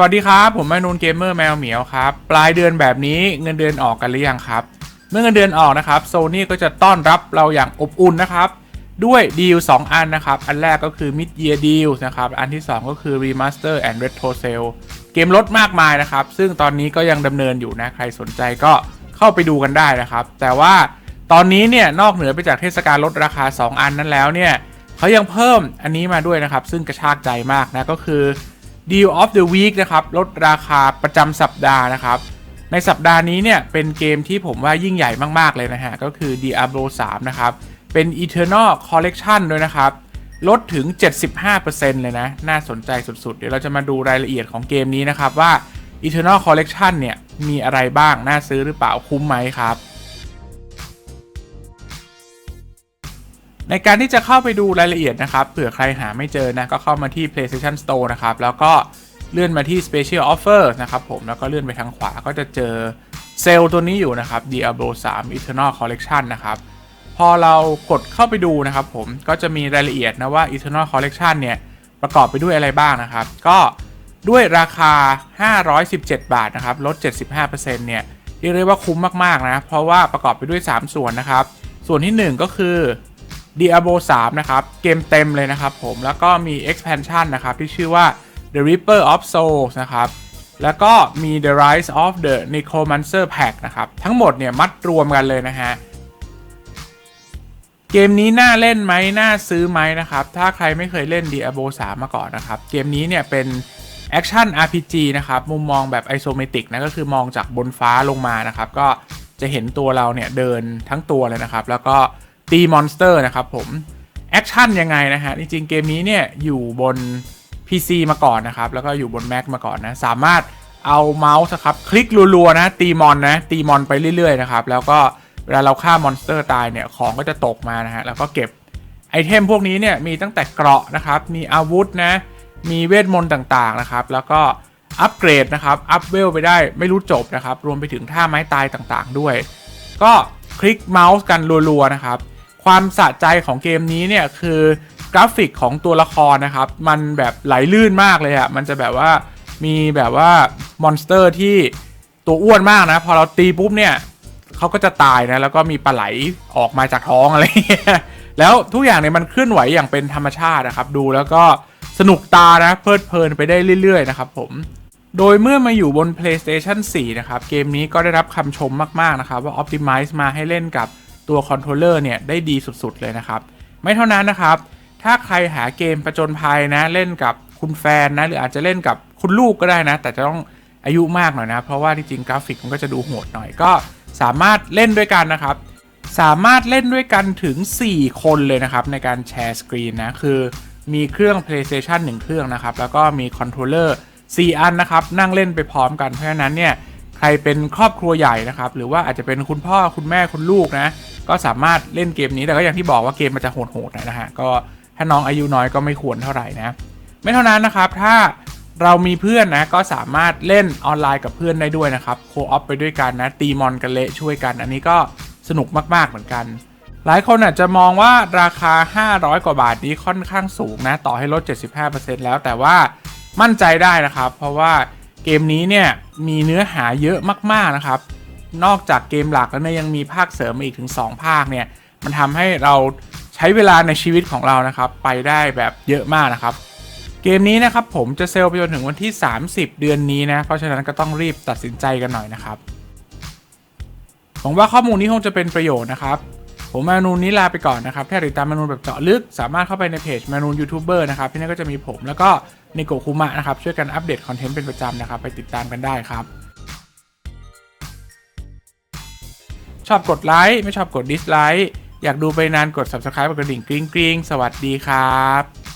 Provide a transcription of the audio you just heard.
วัสดีครับ ผมมนูนเกมเมอร์แมวเหมียวครับ ปลายเดือนแบบนี้เงินเดือนออกกันหรือยังครับ เมื่อเงินเดือนออกนะครับโซนี่ก็จะต้อนรับเราอย่างอบอุ่นนะครับ ด้วยดีล2 อันนะครับ อันแรกก็คือ Mid Year Deal นะครับ อันที่ 2 ก็คือ Remaster and Retro Sale เกมลดมากมายนะครับ ซึ่งตอนนี้ก็ยังดำเนินอยู่นะ ใครสนใจก็เข้าไปดูกันได้นะครับ แต่ว่าตอนนี้เนี่ยนอกเหนือไปจากเทศกาลลดราคา 2 อันนั้นแล้วเนี่ยเขายังเพิ่มอันนี้มาด้วยนะครับ ซึ่งกระชากใจมากนะก็คือ Deal of the Week นะครับ ลดราคาประจำสัปดาห์นะครับ ในสัปดาห์นี้เนี่ยเป็นเกมที่ผมว่ายิ่งใหญ่มาก ๆ เลยนะฮะ ก็คือ Diablo 3 นะครับ เป็น Eternal Collection ด้วยนะครับ ลดถึง 75%เลยนะ น่าสนใจสุด ๆ เดี๋ยวเราจะมาดูรายละเอียดของเกมนี้นะครับว่า Eternal Collection เนี่ยมีอะไรบ้าง น่าซื้อหรือเปล่าคุ้มไหมครับ ในการที่จะเข้าไปดูรายละเอียดนะครับเผื่อใครหาไม่เจอนะก็เข้ามาที่ PlayStation Store นะครับแล้วก็เลื่อนมาที่ Special Offer นะครับผมแล้วก็เลื่อนไปทางขวาก็จะเจอเซลล์ตัวนี้อยู่นะครับ Diablo 3 Eternal Collection นะครับ พอเรากดเข้าไปดูนะครับผมก็จะมีรายละเอียดนะว่า Eternal Collection เนี่ยประกอบไปด้วยอะไรบ้างนะครับ ก็ด้วยราคา 517 บาทนะครับลด 75%เนี่ยเรียกได้ว่าคุ้มมาก ๆ นะ เพราะว่าประกอบไปด้วย 3 ส่วนนะครับ ส่วนที่ 1 ก็คือ Diablo 3 นะครับ เกมเต็มเลยนะครับผม แล้วก็มี expansion นะครับ ที่ชื่อว่า The Reaper of Souls นะครับ แล้วก็มี The Rise of the Necromancer Pack นะครับ ทั้งหมดเนี่ยมัดรวมกันเลยนะฮะ เกมนี้น่าเล่นไหมน่าซื้อไหมนะครับ ถ้าใครไม่เคยเล่น Diablo 3 มาก่อนนะครับ เกมนี้เนี่ยเป็น Action RPG นะครับ มุมมองแบบไอโซเมตริกนะก็คือมองจากบนฟ้าลงมานะครับ ก็จะเห็นตัวเราเนี่ยเดินทั้งตัวเลยนะครับ แล้วก็ ตีมอนสเตอร์นะครับผมแอคชั่นยังไงนะฮะจริงๆเกมนี้เนี่ยอยู่บน PC มาก่อนนะครับ แล้วก็อยู่บน Mac มาก่อนนะ สามารถเอาเมาส์ครับ คลิกรัวๆนะ ตีมอนนะ ตีมอนไปเรื่อยๆนะครับ แล้วก็เวลาเราฆ่ามอนสเตอร์ตายเนี่ย ของก็จะตกมานะฮะ แล้วก็เก็บไอเทมพวกนี้เนี่ย มีตั้งแต่เกราะนะครับ มีอาวุธนะ มีเวทมนต์ต่างๆนะครับ แล้วก็อัปเกรดนะครับ อัพเวลไปได้ไม่รู้จบนะครับ รวมไปถึงท่าไม้ตายต่างๆด้วย ก็คลิกเมาส์กันรัวๆนะครับ ความสะใจของเกมนี้เนี่ยคือกราฟิกของตัวละครนะครับ มันแบบไหลลื่นมากเลยอะมันจะแบบว่ามีแบบว่ามอนสเตอร์ที่ตัวอ้วนมากนะ พอเราตีปุ๊บเนี่ยเขาก็จะตายนะ แล้วก็มีปลาไหลออกมาจากท้องอะไรเงี้ยแล้วทุกอย่างเนี่ยมันเคลื่อนไหวอย่างเป็นธรรมชาตินะครับ ดูแล้วก็สนุกตานะเพลิดเพลินไปได้เรื่อยๆนะครับผมโดยเมื่อมาอยู่บน PlayStation 4 นะครับ เกมนี้ก็ได้รับคำชมมาก ๆ นะครับ ว่า Optimize มาให้เล่นกับ ตัวคอนโทรลเลอร์เนี่ยได้ดีสุดๆเลยนะครับ ไม่เท่านั้นนะครับ ถ้าใครหาเกมประจนภัยนะเล่นกับคุณแฟนนะหรืออาจจะเล่นกับคุณลูกก็ได้นะ แต่จะต้องอายุมากหน่อยนะ เพราะว่าจริงๆกราฟิกมันก็จะดูโหดหน่อยก็สามารถเล่นด้วยกันนะครับ สามารถเล่นด้วยกันถึง 4 คนเลยนะครับ ในการแชร์สกรีนนะคือมีเครื่อง PlayStation 1 เครื่องนะครับ แล้วก็มีคอนโทรลเลอร์4อันนะครับ นั่งเล่นไปพร้อมกันเพราะฉะนั้นเนี่ยใครเป็นครอบครัวใหญ่นะครับ หรือว่าอาจจะเป็นคุณพ่อคุณแม่คุณลูกนะ ก็สามารถเล่นเกมนี้แต่ก็อย่างที่บอกว่าเกมมันจะโหดๆหน่อยนะฮะก็ถ้าน้องอายุน้อยก็ไม่ควรเท่าไหร่นะไม่เท่านั้นนะครับถ้าเรามีเพื่อนนะก็สามารถเล่นออนไลน์กับเพื่อนได้ด้วยนะครับโคออฟไปด้วยกันนะตีมอนกันเละช่วยกัน อันนี้ก็สนุกมากๆเหมือนกัน หลายคนอาจจะมองว่าราคา 500 กว่าบาทนี้ค่อนข้างสูงนะต่อให้ลด 75%แล้วแต่ว่ามั่นใจได้นะครับ เพราะว่าเกมนี้เนี่ยมีเนื้อหาเยอะมากๆนะครับ นอกจากเกมหลักแล้วเนี่ยยังมีภาคเสริมมาอีกถึง 2 ภาคเนี่ยมันทำให้เราใช้เวลาในชีวิตของเรานะครับไปได้แบบเยอะมากนะครับ เกมนี้นะครับผมจะเซลล์ไปจนถึงวันที่ 30 เดือนนี้นะเพราะฉะนั้นก็ต้องรีบตัดสินใจกันหน่อยนะครับหวังว่าข้อมูลนี้คงจะเป็นประโยชน์นะครับผมมานูนนี้ลาไปก่อนนะครับ ถ้าติดตามมานูนแบบเจาะลึก สามารถเข้าไปในเพจมานูนยูทูบเบอร์นะครับที่นั่นก็จะมีผมแล้วก็นิโกคุมะนะครับช่วยกันอัปเดตคอนเทนต์เป็นประจำนะครับ ไปติดตามกันได้ครับ ชอบกดไลค์ไม่ชอบกดดิสไลค์อยากดูไปนานกด subscribe กดกระดิ่งกริ๊งกริ๊งสวัสดีครับ